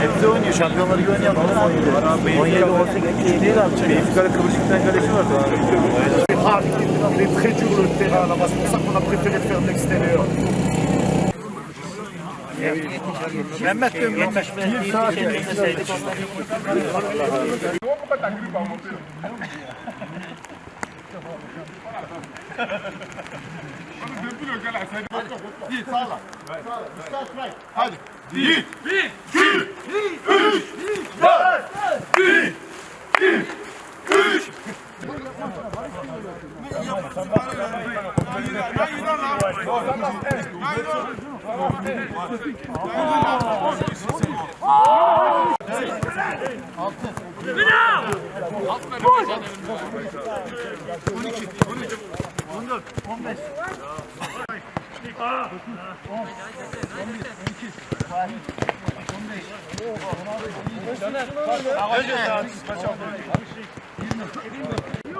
Hepsi oynuyor. Şampiyonlar Ligi oynayan adam oynuyor. 17, 18, 3 değil abi. Benfica'da Kıbrıs'ın bir tane kalesi vardı abi. Il est très dur le terrain là-bas, c'est pour ça qu'on a préféré faire de l'extérieur. Mehmet Gömle bir saat gelmeseydi. Hadi bir, bir, iki, üç, dört, bir, iki, üç. On iki, on üç, on dört, on beş.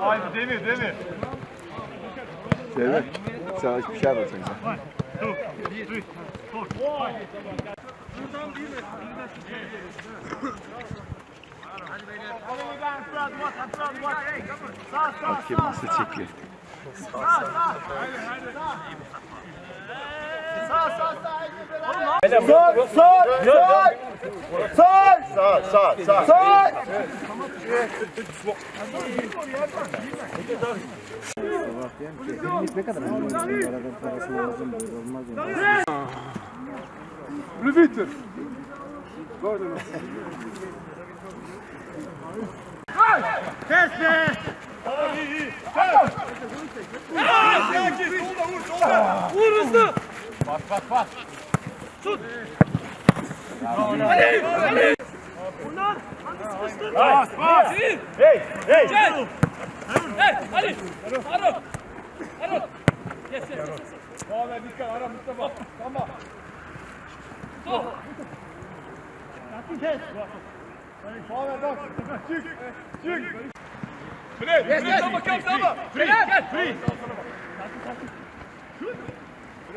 Ay bu demir demir. Demir. Sen hiçbir şey anlatın. Şuradan değil mi? Hakem nasıl çekiyor? Sağ sağ. Sağ sağ sağ. Sol sol sol. Sol. Sağ sağ sağ. Sol. Ne kadar? Parasını lazım. Olmaz. Rübitür. Gördün mü? Kes be! Vur hızlı! Bak bak bak. Tut. Ali! Ali! Onlar hangi sıkıştı? Bas bas. Hey! Hey! Gel! Hey! Ali! Harun! Harun! Yes yes yes. Muhammed dikkat ara Mustafa. Tamam. Stop. Yaptın kes. Muhammed bak. Çık. Çık. Free! Yes yes! Free! Free! Free! Free!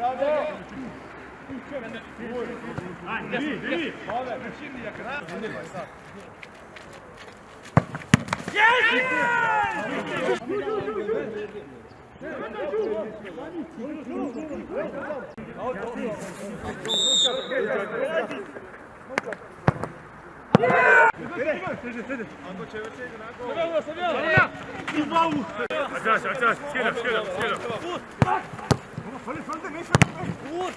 Bravo. Şimdi yakın ha. Yes! Ango çevirseydin Ango. Seviyor, seviyor. Bravo. Aç aç aç. Şöyle şöyle şöyle. Bak. Polis öldü. Ne işin? Uğur.